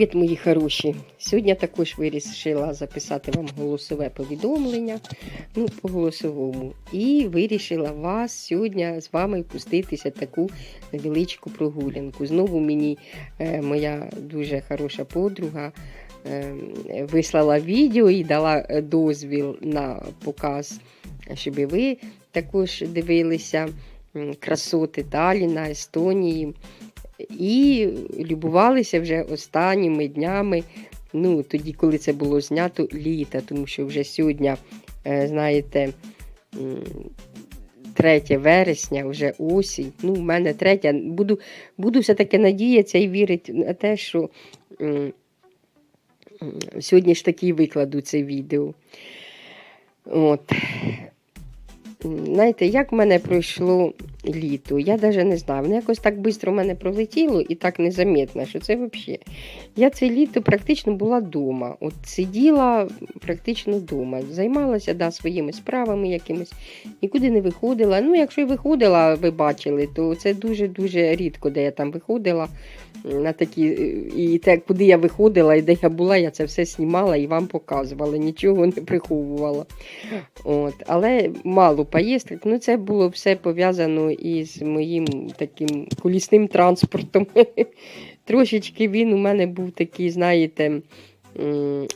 Привіт, мої хороші! Сьогодні також вирішила записати вам голосове повідомлення, ну, по голосовому. І вирішила вас сьогодні з вами впуститися таку невеличку прогулянку. Знову мені е, моя дуже хороша подруга е, вислала відео і дала е, дозвіл на показ, щоб ви також дивилися красоти Таліна, Естонії. І любувалися вже останніми днями, ну, тоді, коли це було знято літа, тому що вже сьогодні, е, знаєте, 3 вересня, вже осінь. Ну, в мене третя. Буду, буду все-таки надіятися і вірити на те, що сьогодні ж таки викладу це відео. От. Знаєте, як в мене пройшло літо? Я навіть не знаю. Воно якось так швидко в мене пролетіло і так незаметно, що це взагалі. Я це літо практично була вдома. От сиділа практично вдома. Займалася да, своїми справами якимись, нікуди не виходила. Ну, якщо й виходила, ви бачили, то це дуже-дуже рідко, де я там виходила. На такі, і те, куди я виходила і де я була, я це все знімала і вам показувала, нічого не приховувала. От. Але мало поїздок. Ну, це було все пов'язано із моїм таким колісним транспортом. Трошечки він у мене був такий, знаєте,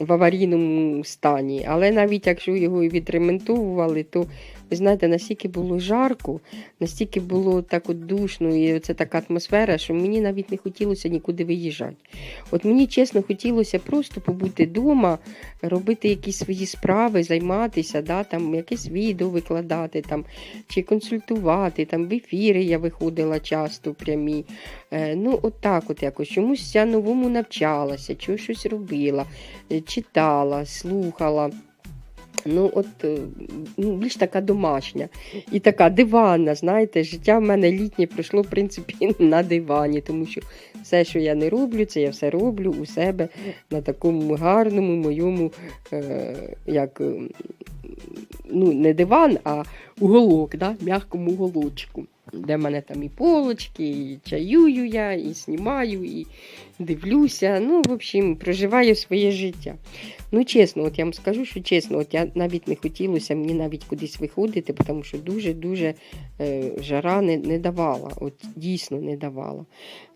в аварійному стані. Але навіть якщо його і відремонтовували, то ви знаєте, настільки було жарко, настільки було так от душно, і це така атмосфера, що мені навіть не хотілося нікуди виїжджати. От мені чесно хотілося просто побути вдома, робити якісь свої справи, займатися, да, там, якесь відео викладати, там, чи консультувати, там, в ефіри я виходила часто прямі. Е, ну, от так от якось. Чомусь я новому навчалася, чого щось робила, е, читала, слухала. Ну, от е, ну, більш така домашня і така диванна. Знаєте, життя в мене літнє пройшло, в принципі, на дивані, тому що все, що я не роблю, це я все роблю у себе на такому гарному моєму, е, як ну, не диван, а уголок, да? м'якому уголочку. Де в мене там і полочки, і чаюю я, і знімаю, і дивлюся. Ну, в общем, проживаю своє життя. Ну, чесно, от я вам скажу, що чесно, от я навіть не хотілося мені навіть кудись виходити, тому що дуже-дуже е, жара не, не давала. От дійсно не давала.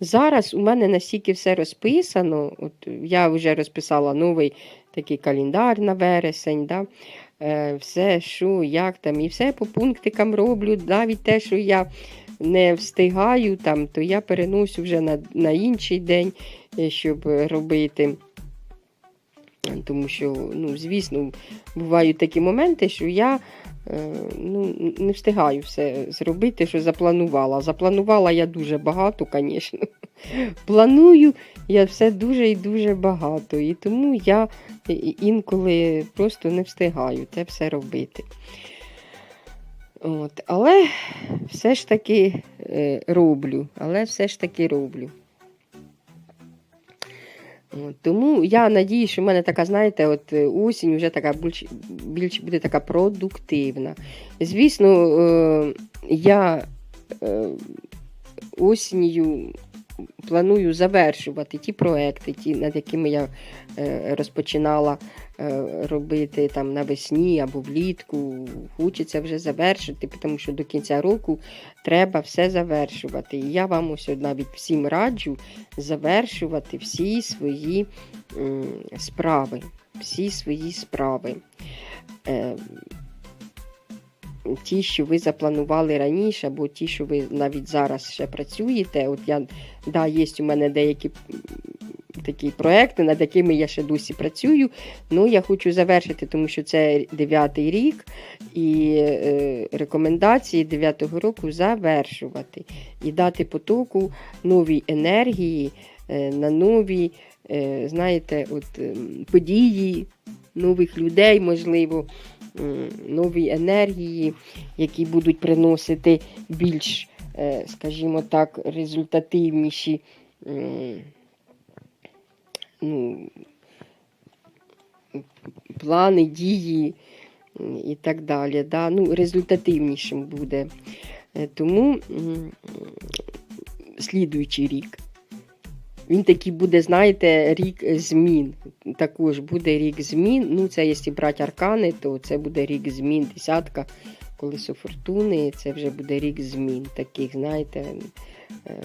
Зараз у мене настільки все розписано, от я вже розписала новий такий календар на вересень. Да? Е, все, що, як там, і все по пунктикам роблю, навіть те, що я не встигаю, там, то я переносю вже на, на інший день, е, щоб робити. Тому що, ну, звісно, бувають такі моменти, що я е, ну, не встигаю все зробити, що запланувала. Запланувала я дуже багато, звісно. Планую я все дуже і дуже багато. І тому я інколи просто не встигаю те все робити. От, Але все ж таки е, роблю. Але все ж таки роблю. Тому я надію, що в мене така, знаєте, от е, осінь вже така більш, більш буде така продуктивна. Звісно, е, я е, осінню планую завершувати ті проекти, ті, над якими я е, розпочинала е, робити там навесні або влітку. Хочеться вже завершити, тому що до кінця року треба все завершувати. І я вам ось навіть всім раджу завершувати всі свої м, справи. Всі свої справи. Е, Ті, що ви запланували раніше, або ті, що ви навіть зараз ще працюєте. От я, да, є у мене деякі такі проекти, над якими я ще досі працюю. Ну, я хочу завершити, тому що це дев'ятий рік, і е, рекомендації дев'ятого року завершувати і дати потоку новій енергії е, на нові, е, знаєте, от, події, нових людей, можливо нові енергії, які будуть приносити більш, е, скажімо так, результативніші ну, плани, дії і так далі. Да? Ну, результативнішим буде. Е, Тому слідуючий рік. Він такий буде, знаєте, рік змін. Також буде рік змін. Ну, це якщо брати аркани, то це буде рік змін, десятка. Колесо фортуни, це вже буде рік змін. Таких, знаєте, е,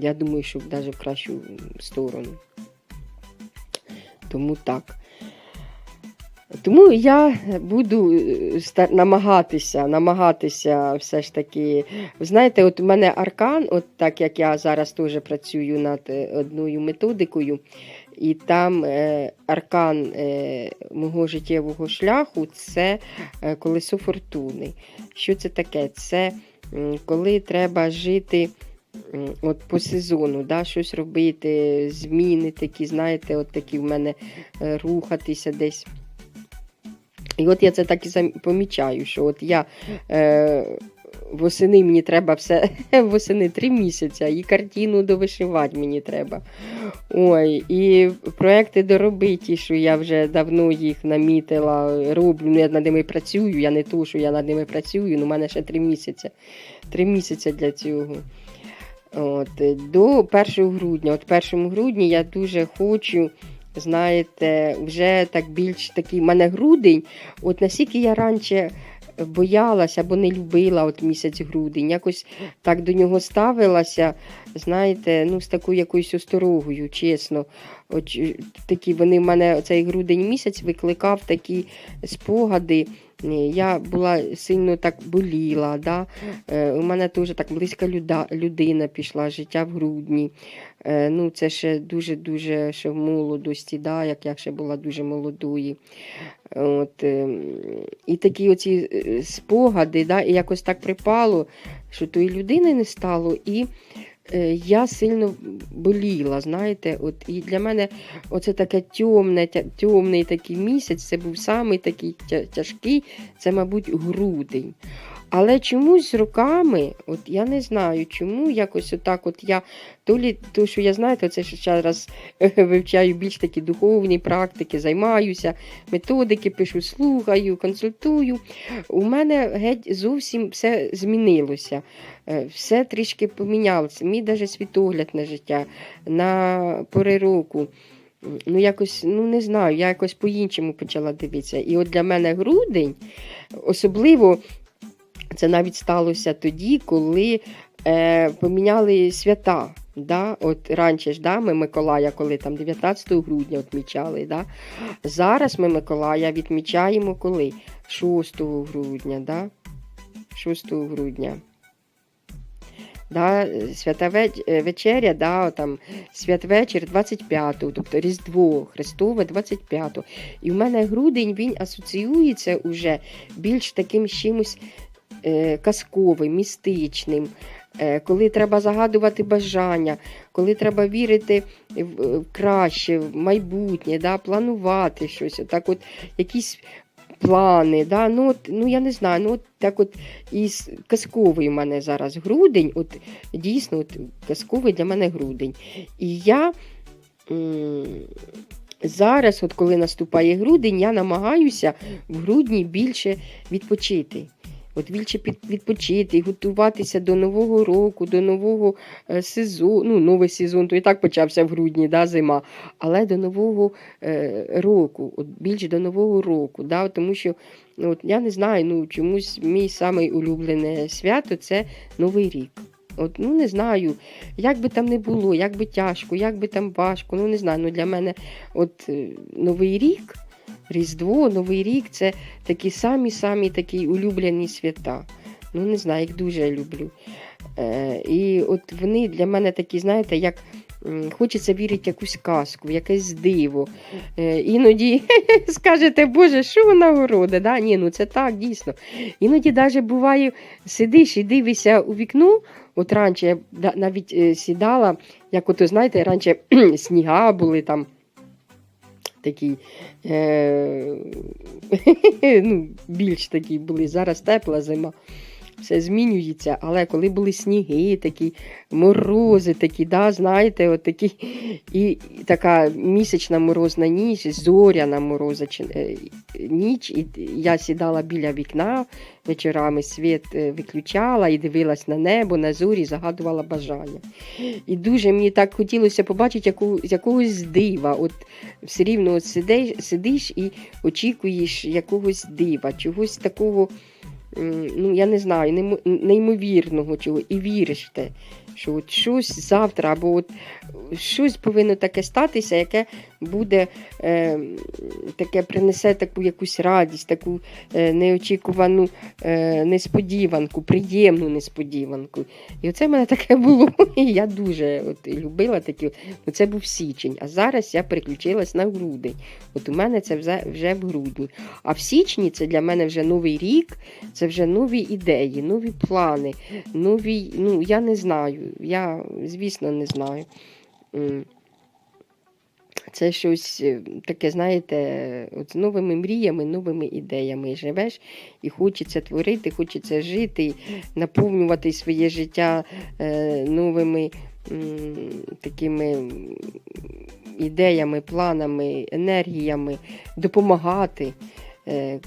я думаю, що навіть в кращу сторону. Тому так. Тому я буду е, намагатися, намагатися все ж таки. Знаєте, от у мене аркан, от так як я зараз теж працюю над е, одною методикою, і там е, аркан мого життєвого шляху це колесо фортуни. Що це таке? Це коли треба жити. От по сезону, да, щось робити, зміни такі, знаєте, от такі в мене рухатися десь. І от я це так і помічаю, що от я е, восени мені треба все восени три місяці, і картину довишивати мені треба. Ой, і проекти доробиті, що я вже давно їх намітила, роблю. Ну, я над ними працюю. Я не то, що я над ними працюю, ну, у мене ще три місяці. Три місяці для цього. От, до 1 грудня. От 1 грудня я дуже хочу, знаєте, вже так більш такий, в мене грудень, от наскільки я раніше боялася або не любила от місяць грудень, якось так до нього ставилася, знаєте, ну з такою якоюсь осторогою, чесно. От, такі вони в мене цей грудень місяць викликав такі спогади. Я була сильно так боліла. Да? Е, у мене теж так близька людина пішла, життя в грудні. Е, ну, це ще дуже-дуже ще в молодості, да? як я ще була дуже молодою. От, е, і такі оці спогади, да? і якось так припало, що тої людини не стало. І я сильно боліла, знаєте, от, і для мене оце таке темне, темний такий місяць, це був самий такий тяжкий, це, мабуть, грудень. Але чомусь з роками, от я не знаю, чому якось отак, от я то лі, то, що я знаю, то це що зараз вивчаю більш такі духовні практики, займаюся, методики пишу, слухаю, консультую. У мене геть зовсім все змінилося. Е, Все трішки помінялося. Мій навіть світогляд на життя, на пори року. Ну, якось, ну не знаю, я якось по-іншому почала дивитися. І от для мене грудень, особливо це навіть сталося тоді, коли е, поміняли свята. Да? От раніше ж да, ми Миколая, коли там 19 грудня відмічали. Да? Зараз ми Миколая відмічаємо коли? 6 грудня. Да? 6 грудня. Да, свята е, вечеря, да, там, святвечір 25-го, тобто Різдво Христове 25-го. І в мене грудень він асоціюється уже більш таким чимось казковим, містичним, е, коли треба загадувати бажання, коли треба вірити в, краще, в майбутнє, да, планувати щось. Так от якісь плани. Да? Ну, от, ну, я не знаю, ну, от, так от і казковий у мене зараз грудень, от, дійсно от, казковий для мене грудень. І я. Зараз, от коли наступає грудень, я намагаюся в грудні більше відпочити. От більше відпочити, готуватися до нового року, до нового е, сезону. Ну, новий сезон, то і так почався в грудні, да, зима. Але до нового е, року, от більш до нового року. Да, тому що ну, от, я не знаю, ну чомусь мій самий улюблене свято це Новий рік. От, ну не знаю, як би там не було, як би тяжко, як би там важко. Ну не знаю. Ну для мене от е, Новий рік, Різдво, Новий рік це такі самі-самі такі улюблені свята. Ну не знаю, їх дуже люблю. Е, і от вони для мене такі, знаєте, як хочеться вірити в якусь казку, в якесь диво. Е, іноді скажете, Боже, що вона города? Да? Ні, ну це так, дійсно. Іноді навіть буває, сидиш і дивишся у вікно. От раніше я навіть е, сідала, як ото, знаєте, раніше сніга були там такі, е, ну, більш такі були. Зараз тепла зима. Все змінюється. Але коли були сніги, такі морози, такі, да, знаєте, от такі, і, така місячна морозна ніч, зоряна мороза е, ніч, і я сідала біля вікна вечорами, світ е, виключала і дивилась на небо, на зорі, загадувала бажання. І дуже мені так хотілося побачити яку, якогось дива. От все рівно от сидиш, сидиш і очікуєш якогось дива, чогось такого, ну я не знаю, неймо- неймовірного чого, і віриш в те, що от щось завтра або от щось повинно таке статися, яке буде е, таке принесе таку якусь радість, таку е, неочікувану е, несподіванку, приємну несподіванку. І оце в мене таке було. І я дуже от, любила такі. Ну, це був січень, а зараз я переключилась на грудень. От у мене це вже, вже в грудні. А в січні це для мене вже новий рік, це вже нові ідеї, нові плани, нові, ну я не знаю. Я, звісно, не знаю. Це щось е, таке, знаєте, от з новими мріями, новими ідеями живеш і хочеться творити, хочеться жити, наповнювати своє життя е, новими такими ідеями, планами, енергіями, допомагати. Е,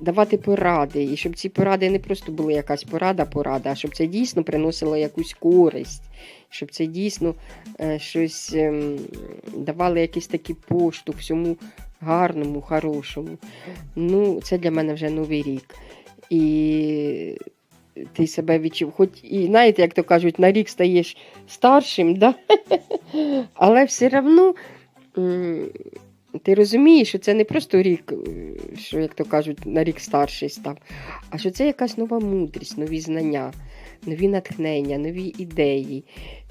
Давати поради, і щоб ці поради не просто були якась порада, порада, а щоб це дійсно приносило якусь користь, щоб це дійсно е, щось ем, давало якийсь такий поштовх всьому гарному, хорошому. Ну, це для мене вже новий рік. І ти себе відчув, хоч і знаєте, як то кажуть, на рік стаєш старшим, да? але все одно ти розумієш, що це не просто рік, е, що, як то кажуть, на рік старший став, а що це якась нова мудрість, нові знання, нові натхнення, нові ідеї.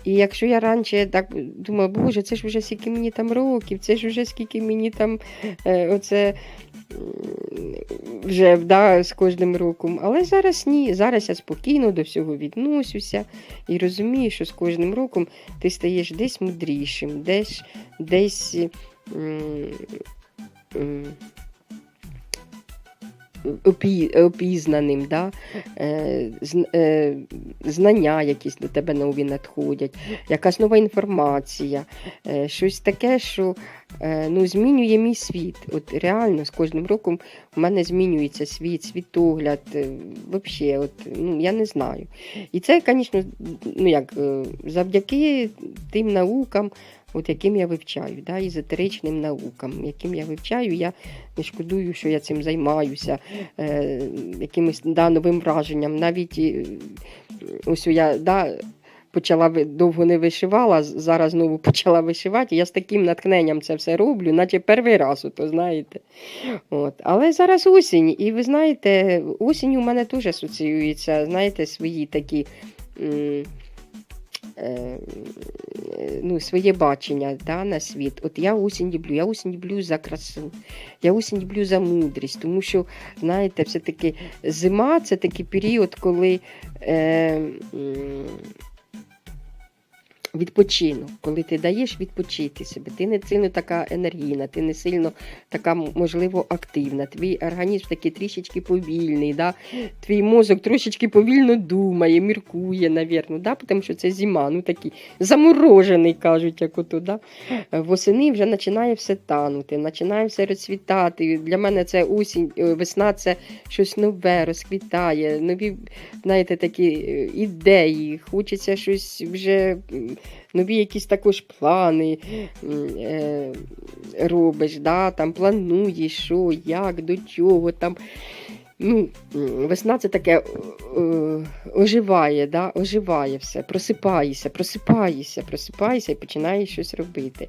І якщо я раніше так думала, боже, це ж вже скільки мені там років, це ж вже скільки мені там е, оце вже да, з кожним роком. Але зараз ні. Зараз я спокійно до всього відносюся і розумію, що з кожним роком ти стаєш десь мудрішим, десь десь. М, опі- опізнаним, да? е, зн- е, знання якісь до тебе нові надходять, якась нова інформація, е, щось таке, що е, ну, змінює мій світ. От реально з кожним роком в мене змінюється світ, світогляд. е, Вообще, от, ну, я не знаю. І це, звісно, ну, як, е, завдяки тим наукам, от яким я вивчаю, да, езотеричним наукам, яким я вивчаю, я не шкодую, що я цим займаюся, е, якимось да, новим враженням. Навіть е, ось я да, почала довго не вишивала, зараз знову почала вишивати. Я з таким натхненням це все роблю, наче перший раз, ото, знаєте. От. Але зараз осінь, і ви знаєте, осінь у мене теж асоціюється, знаєте, свої такі. Ну, своє бачення да, на світ. От я осінь люблю, я осінь люблю за красу, я осінь люблю за мудрість, тому що, знаєте, все-таки зима це такий період, коли е, м, відпочинок, коли ти даєш відпочити себе, ти не сильно така енергійна, ти не сильно така, можливо, активна. Твій організм такий трішечки повільний, да? твій мозок трошечки повільно думає, міркує, навірно, да? тому що це зима, ну такий заморожений, кажуть, як ото. Да? Восени вже починає все танути, починає все розцвітати. Для мене це осінь, е, весна це щось нове, розквітає, нові, знаєте, такі е, ідеї, хочеться щось вже. Нові якісь також плани е, робиш, да, там плануєш, що, як, до чого там. Ну, весна це таке оживає, да, оживає все, просипаєшся, просипаєшся, просипаєшся і починаєш щось робити.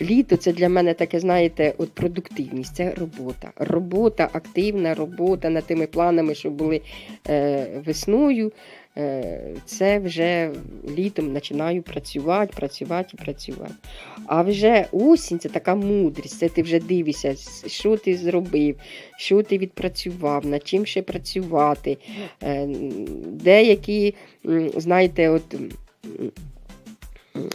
Літо це для мене таке, знаєте, от продуктивність, це робота. Робота, активна робота над тими планами, що були е, весною. Е, це вже літом починаю працювати, працювати і працювати. А вже осінь це така мудрість, це ти вже дивишся, що ти зробив, що ти відпрацював, над чим ще працювати. Е, Деякі, знаєте, от.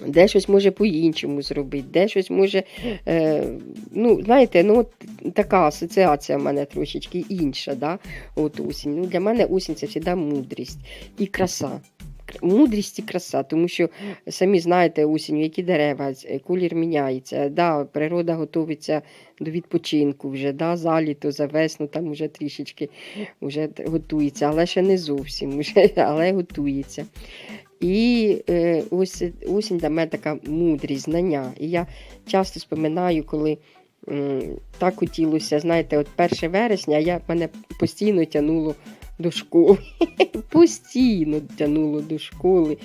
Де щось може по-іншому зробити, де щось може. Е, ну, знаєте, ну от така асоціація в мене трошечки інша. Да? От осінь. Ну, для мене осінь це завжди мудрість і краса. Мудрість і краса, тому що самі знаєте, осінню, які дерева, колір міняється. Да, природа готується до відпочинку вже, да, за літо, за весну, там вже трішечки вже готується, але ще не зовсім, вже, але готується. І е, ось осінь для мене така мудрість, знання. І я часто споминаю, коли м, так хотілося, знаєте, от 1 вересня я, мене постійно тягнуло до школи. постійно тягнуло до школи.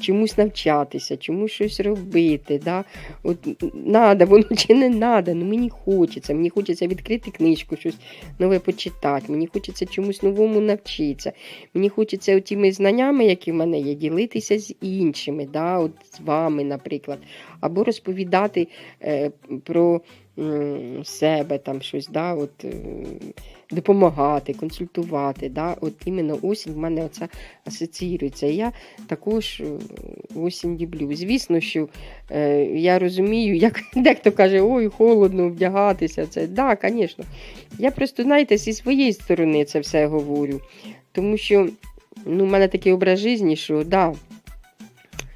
Чомусь навчатися, чомусь щось робити. Да? От надо, воно чи не надо, ну мені хочеться. Мені хочеться відкрити книжку, щось нове почитати, мені хочеться чомусь новому навчитися. Мені хочеться тими знаннями, які в мене є, ділитися з іншими, да? от з вами, наприклад, або розповідати е, про себе там щось, да? от, е, допомагати, консультувати. Да? От іменно осінь в мене оця асоціюється. І я також е, осінь люблю. Звісно, що е, я розумію, як дехто каже, ой, холодно вдягатися. Це да, звісно. Я просто, знаєте, зі своєї сторони це все говорю. Тому що ну, в мене такий образ житті, що да,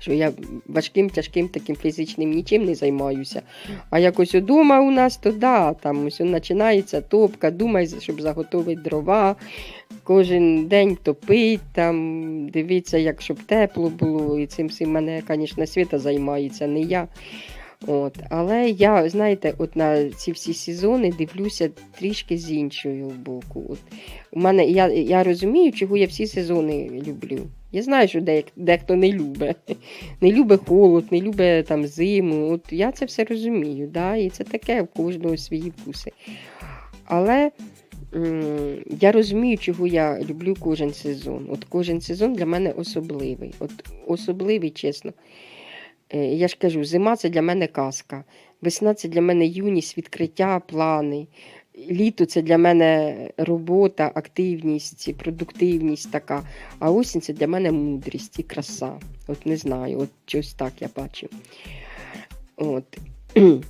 що я важким, тяжким таким фізичним нічим не займаюся. А якось удома у нас, то да, там ось починається топка, думай, щоб заготовити дрова, кожен день топить, там, дивиться, як щоб тепло було. І цим всім мене, звісно, світа займається, не я. От. Але я, знаєте, от на ці всі сезони дивлюся трішки з іншого боку. От. У мене, я, я розумію, чого я всі сезони люблю. Я знаю, що деяк, дехто не любить. Не любить холод, не любить там, зиму. От я це все розумію, да? і це таке в кожного свої вкуси. Але я розумію, чого я люблю кожен сезон. От кожен сезон для мене особливий. От особливий, чесно. Е, Я ж кажу, зима це для мене казка. Весна це для мене юність, відкриття, плани. Літо це для мене робота, активність, продуктивність така. А осінь це для мене мудрість і краса. От не знаю, от щось так я бачу. От.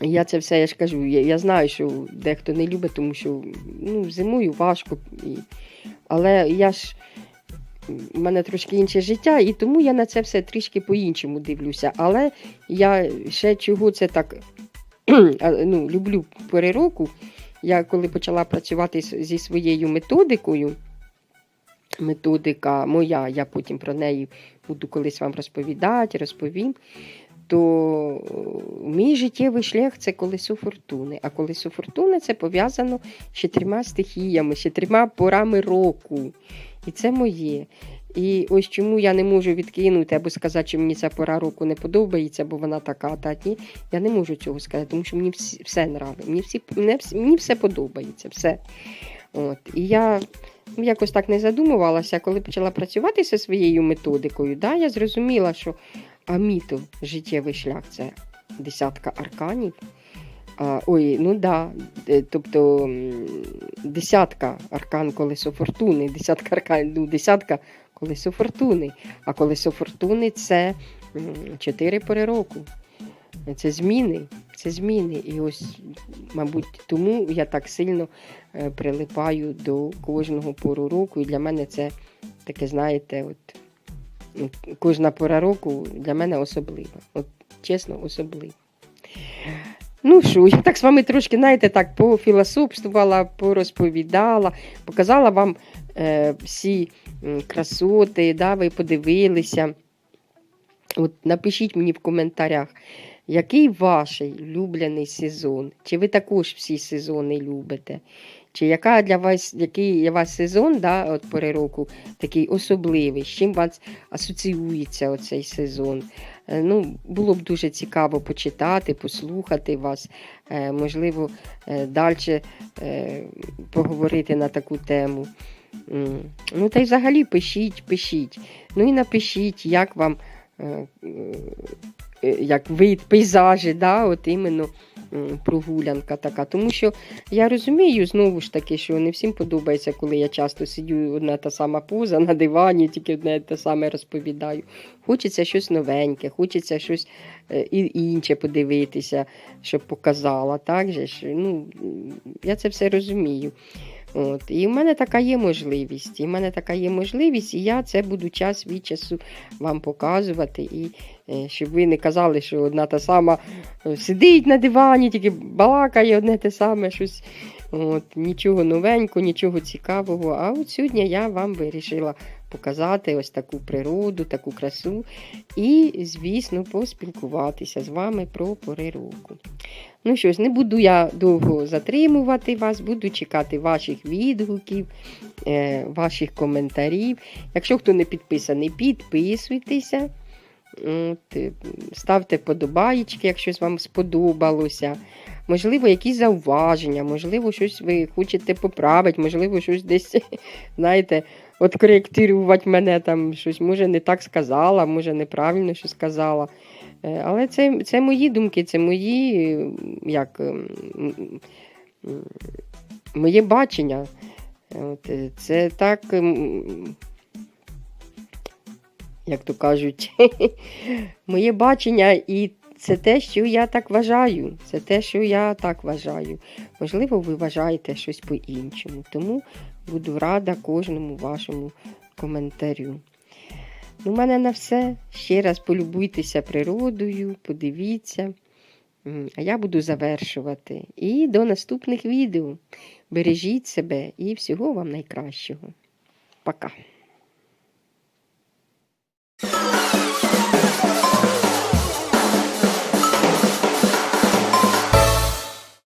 Я це все, я ж кажу, я, я знаю, що дехто не любить, тому що ну, зимою важко. І... Але я ж в мене трошки інше життя, і тому я на це все трішки по-іншому дивлюся. Але я ще чого це так ну, люблю пори року. Я коли почала працювати зі своєю методикою, методика моя, я потім про неї буду колись вам розповідати, розповім. То е, мій життєвий шлях це колесо фортуни. А колесо фортуни це пов'язано з чотирма стихіями, з чотирма порами року. І це моє. І ось чому я не можу відкинути або сказати, що мені ця пора року не подобається, бо вона така, та ні. Я не можу цього сказати, тому що мені все нравиться. Мені, всі, мені, все подобається. все. От. І я ну, якось так не задумувалася, коли почала працювати зі своєю методикою, да, я зрозуміла, що аміто життєвий шлях це десятка арканів. А, ой, ну да, е, тобто десятка аркан колесо фортуни, десятка аркан, ну, десятка колесо фортуни. А колесо фортуни це чотири пори року. Це зміни, це зміни. І ось, мабуть, тому я так сильно е, прилипаю до кожного пору року. І для мене це таке, знаєте, от ну, кожна пора року для мене особлива. От чесно, особлива. Ну що, я так з вами трошки, знаєте, так пофілософствувала, порозповідала, показала вам е, всі красоти, да, ви подивилися. От напишіть мені в коментарях, який ваш улюблений сезон? Чи ви також всі сезони любите? Чи яка для вас, який для вас сезон, да, от пори року, такий особливий, з чим вас асоціюється оцей сезон? Е, Ну, було б дуже цікаво почитати, послухати вас, е, можливо, далі поговорити на таку тему. Ну, та й взагалі пишіть, пишіть. Ну і напишіть, як вам е, е, е, як вид, пейзажі, да, от іменно прогулянка така. Тому що я розумію знову ж таки, що не всім подобається, коли я часто сидю одна та сама поза на дивані, тільки одне те саме розповідаю. Хочеться щось новеньке, хочеться щось е, інше подивитися, щоб показала. Так же ж? Ну, я це все розумію. От. І в мене така є можливість. І в мене така є можливість, і я це буду час від часу вам показувати. І е, щоб ви не казали, що одна та сама е, сидить на дивані, тільки балакає одне те саме, щось. От, нічого новенького, нічого цікавого. А от сьогодні я вам вирішила показати ось таку природу, таку красу. І, звісно, поспілкуватися з вами про пори року. Ну що ж, не буду я довго затримувати вас, буду чекати ваших відгуків, е, ваших коментарів. Якщо хто не підписаний, підписуйтеся. От, е, ставте подобаєчки, якщо вам сподобалося. Можливо, якісь зауваження, можливо, щось ви хочете поправити, можливо, щось десь, знаєте, от мене там, щось, може, не так сказала, може, неправильно щось сказала. Е, Але це, це мої думки, це мої, як, моє бачення. От, е, це так, як то кажуть, моє бачення, і це те, що я так вважаю. Це те, що я так вважаю. Можливо, ви вважаєте щось по-іншому. Тому буду рада кожному вашому коментарю. У мене на все. Ще раз полюбуйтеся природою, подивіться. А я буду завершувати. І до наступних відео. Бережіть себе і всього вам найкращого. Пока.